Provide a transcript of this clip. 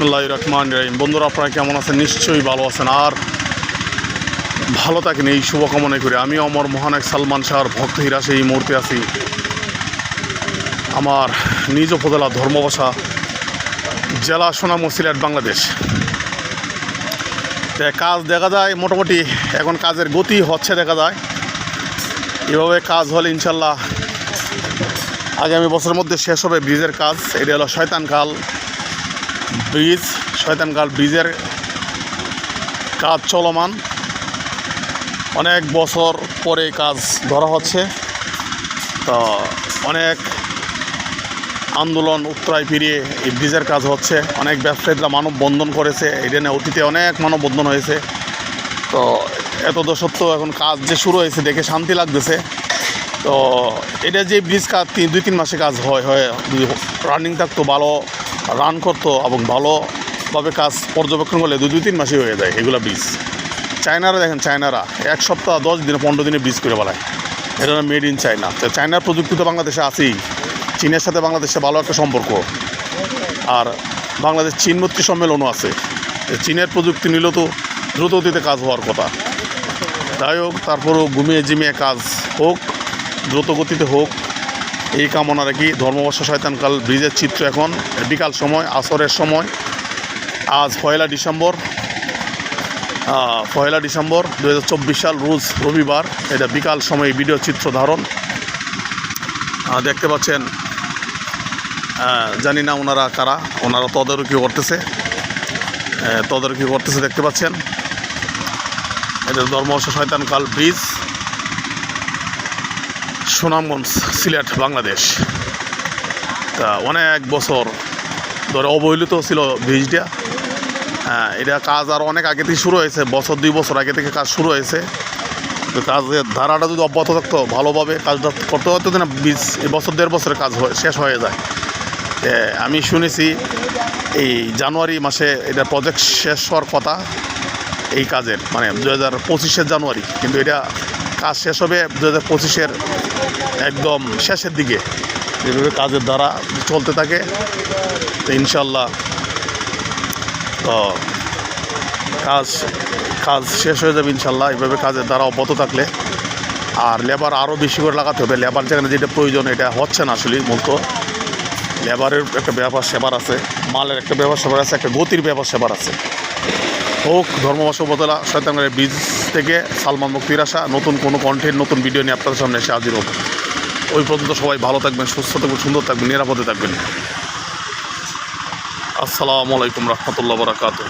বিসমুল্লাহ রহমান রহিম বন্ধুরা, আপনারা কেমন আছেন? নিশ্চয়ই ভালো আছেন। আর ভালো থাকেন এই শুভকামনা করে। আমি অমর মহানায়ক সালমান শাহর ভক্ত হিরাসে এই মুহূর্তে আছি আমার নিজ উপজেলা ধর্মবাসা, জেলা সোনাম সিলেট বাংলাদেশ। কাজ দেখা যায় মোটামুটি, এখন কাজের গতি হচ্ছে দেখা যায়। এভাবে কাজ হলে ইনশাল্লাহ আগামী বছরের মধ্যে শেষ হবে ব্রিজের কাজ। এটা হলো শয়তানকাল ব্রিজ শয়তানকাল ব্রিজের কাজ চলমান। অনেক বছর পরে কাজ ধরা হচ্ছে। তো অনেক আন্দোলন উত্তরায় ফিরিয়ে এই ব্রিজের কাজ হচ্ছে। অনেক ব্যবসায়ীরা মানববন্ধন করেছে। এটা অতীতে অনেক মানববন্ধন হয়েছে। তো এত সত্ত্বেও এখন কাজ যে শুরু হয়েছে, দেখে শান্তি লাগতেছে। তো এটা যে ব্রিজ কাজ তিন দুই, তিন মাসে কাজ হয় হয় রানিং থাকতো ভালো রান করতো এবং ভালোভাবে কাজ পর্যবেক্ষণ করলে দুই দুই, তিন মাসে হয়ে যায় এগুলো ব্রিজ। চায়নারা দেখেন চায়নারা এক সপ্তাহ দশ দিনে পনেরো দিনে ব্রিজ করে বেলায় এটা মেড ইন চায়না তো চায়নার প্রযুক্তি তো বাংলাদেশে আছেই। চীনের সাথে বাংলাদেশে ভালো একটা সম্পর্ক। আর বাংলাদেশ চীন মৈত্রী সম্মেলনও আছে। চীনের প্রযুক্তি নিলেও তো দ্রুত গতিতে কাজ হওয়ার কথা। যাই হোক, তারপরেও ঘুমিয়ে জিমিয়ে কাজ হোক। দ্রুত গতিতে হোক, এই কামনা রাখি ধর্মবর্ষ শয়তানকাল ব্রিজের চিত্র এখন বিকাল সময়, আসরের সময়। আজ পয়লা ডিসেম্বর পয়লা ডিসেম্বর দু হাজার চব্বিশ সাল, রোজ রবিবার, এটা বিকাল সময় ভিডিও চিত্র ধারণ। দেখতে পাচ্ছেন জানি না ওনারা কারা, ওনারা তদারকি করতেছে। তদারকি করতেছে, দেখতে পাচ্ছেন। এটা ধর্মবর্ষ শয়তানকাল ব্রিজ। সুনামগঞ্জ সিলেট, বাংলাদেশ। তা অনেক বছর ধরে অবহেলিত ছিল ব্রিজটা। হ্যাঁ এটা কাজ আর অনেক আগে থেকে শুরু হয়েছে, বছর, দুই বছর আগে থেকে কাজ শুরু হয়েছে। তো কাজের ধারাটা যদি অব্যাহত থাকতো ভালোভাবে কাজটা করতে হতো না বিশ বছর, দেড় বছরের কাজ শেষ হয়ে যায়। আমি শুনেছি এই জানুয়ারি মাসে এটা প্রজেক্ট শেষ হওয়ার কথা, এই কাজের মানে দু হাজার জানুয়ারি। কিন্তু এটা কাজ শেষ হবে দু হাজার পঁচিশের একদম শেষের দিকে। যেভাবে কাজের দ্বারা চলতে থাকে। তো ইনশাল্লাহ তো কাজ কাজ শেষ হয়ে যাবে ইনশাল্লাহ এইভাবে কাজের দ্বারা অব্যাহত থাকলে আর লেবার আরও বেশি করে লাগাতে হবে। লেবার যেখানে যেটা প্রয়োজন, এটা হচ্ছে না আসলে মূলত। লেবারের একটা ব্যাপার সেবার আছে, মালের একটা ব্যাপার সেবার আছে, একটা গতির ব্যাপার সেবার আছে। হোক ধর্মবাস উপজেলা শয়তানগরের বীজ থেকে সালমান মুক্তির আসা নতুন কোনো কন্টেন্ট নতুন ভিডিও নিয়ে আপনাদের সামনে এসে হাজির হোক ওই পর্যন্ত সবাই ভালো থাকবেন, সুস্থ থাকবেন, সুন্দর থাকবেন, নিরাপদে থাকবেন। আসসালামু আলাইকুম রহমতুল্লাহ বরাকাতু